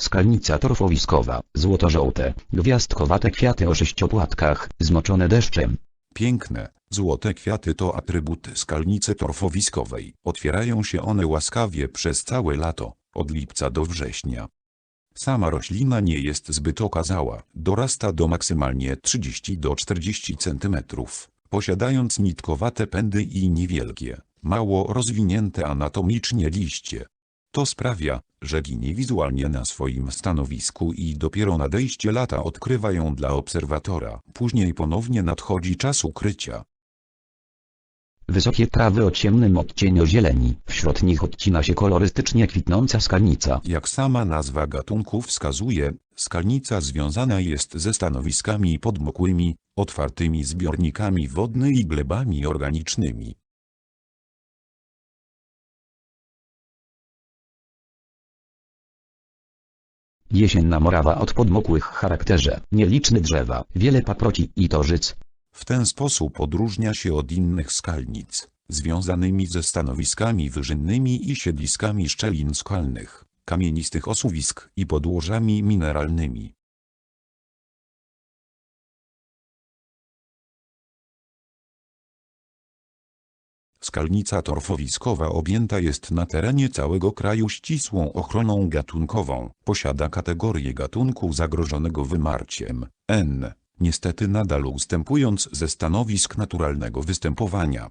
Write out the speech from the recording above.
Skalnica torfowiskowa, złoto-żółte, gwiazdkowate kwiaty o sześciopłatkach, zmoczone deszczem. Piękne, złote kwiaty to atrybuty skalnicy torfowiskowej. Otwierają się one łaskawie przez całe lato, od lipca do września. Sama roślina nie jest zbyt okazała, dorasta do maksymalnie 30 do 40 cm, posiadając nitkowate pędy i niewielkie, mało rozwinięte anatomicznie liście. To sprawia, że ginie wizualnie na swoim stanowisku i dopiero nadejście lata odkrywa ją dla obserwatora. Później ponownie nadchodzi czas ukrycia. Wysokie trawy o ciemnym odcieniu zieleni, wśród nich odcina się kolorystycznie kwitnąca skalnica. Jak sama nazwa gatunku wskazuje, skalnica związana jest ze stanowiskami podmokłymi, otwartymi zbiornikami wodnymi i glebami organicznymi. Jesienna morawa od podmokłych charakterze, nieliczne drzewa, wiele paproci i torzyc. W ten sposób odróżnia się od innych skalnic, związanymi ze stanowiskami wyżynnymi i siedliskami szczelin skalnych, kamienistych osuwisk i podłożami mineralnymi. Skalnica torfowiskowa objęta jest na terenie całego kraju ścisłą ochroną gatunkową. Posiada kategorię gatunku zagrożonego wymarciem N, niestety nadal ustępując ze stanowisk naturalnego występowania.